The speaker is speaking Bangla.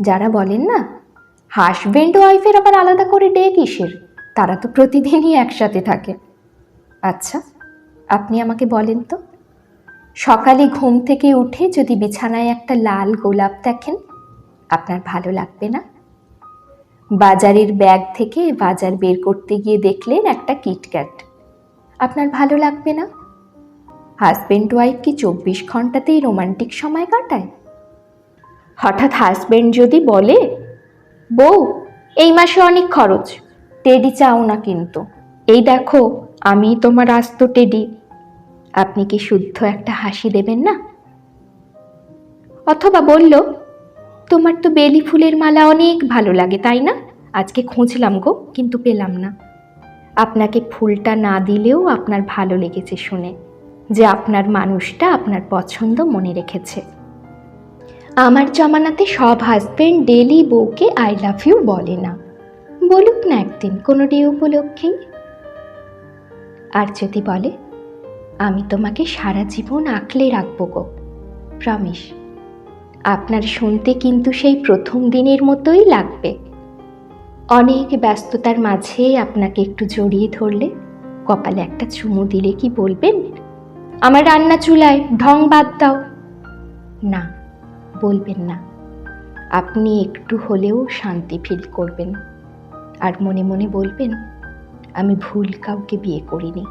যারা বলেন না হাজবেন্ড ওয়াইফের আবার আলাদা করে ডে কিসের? তারা তো প্রতিদিনই একসাথে থাকে। আচ্ছা আপনি আমাকে বলেন তো, সকালে ঘুম থেকে উঠে যদি বিছানায় একটা লাল গোলাপ দেখেন, আপনার ভালো লাগবে না? বাজারের ব্যাগ থেকে বাজার বের করতে গিয়ে দেখলেন একটা কিটক্যাট আপনার ভালো লাগবে না? হাজব্যান্ড ওয়াইফ কি চব্বিশ ঘন্টাতেই রোমান্টিক সময় কাটায়? হঠাৎ হাজব্যান্ড যদি বলে, বউ, এই মাসে অনেক খরচ টেডি চাও না কিন্তু। এই দেখো, আমি তোমার আস্ত টেডি আপনি কি শুদ্ধ একটা হাসি দেবেন না? অথবা বলল, তোমার তো বেলি ফুলের মালা অনেক ভালো লাগে, তাই না? আজকে খুঁজলাম গো, কিন্তু পেলাম না। আপনাকে ফুলটা না দিলেও আপনার ভালো লেগেছে শুনে, যে আপনার মানুষটা আপনার পছন্দ মনে রেখেছে। আমার জমানাতে সব হাজবেন্ড ডেলি বউকে আই লাভ ইউ বলে না। বলুক না একদিন কোনো ডে উপলক্ষেই আর যদি বলে, আমি তোমাকে সারা জীবন আঁকলে রাখব গো প্রমিস আপনার শুনতে কিন্তু সেই প্রথম দিনের মতোই লাগবে। অনেক ব্যস্ততার মাঝে আপনাকে একটু জড়িয়ে ধরলে, কপালে একটা চুমু দিলে কি বলবেন? আমার রান্না চুলায় ঢং বাদ দাও। না। বলবেন না। আপনি একটু হলেও শান্তি ফিল করবেন। আর মনে মনে বলবেন, আমি ভুল কাউকে বিয়ে করিনি।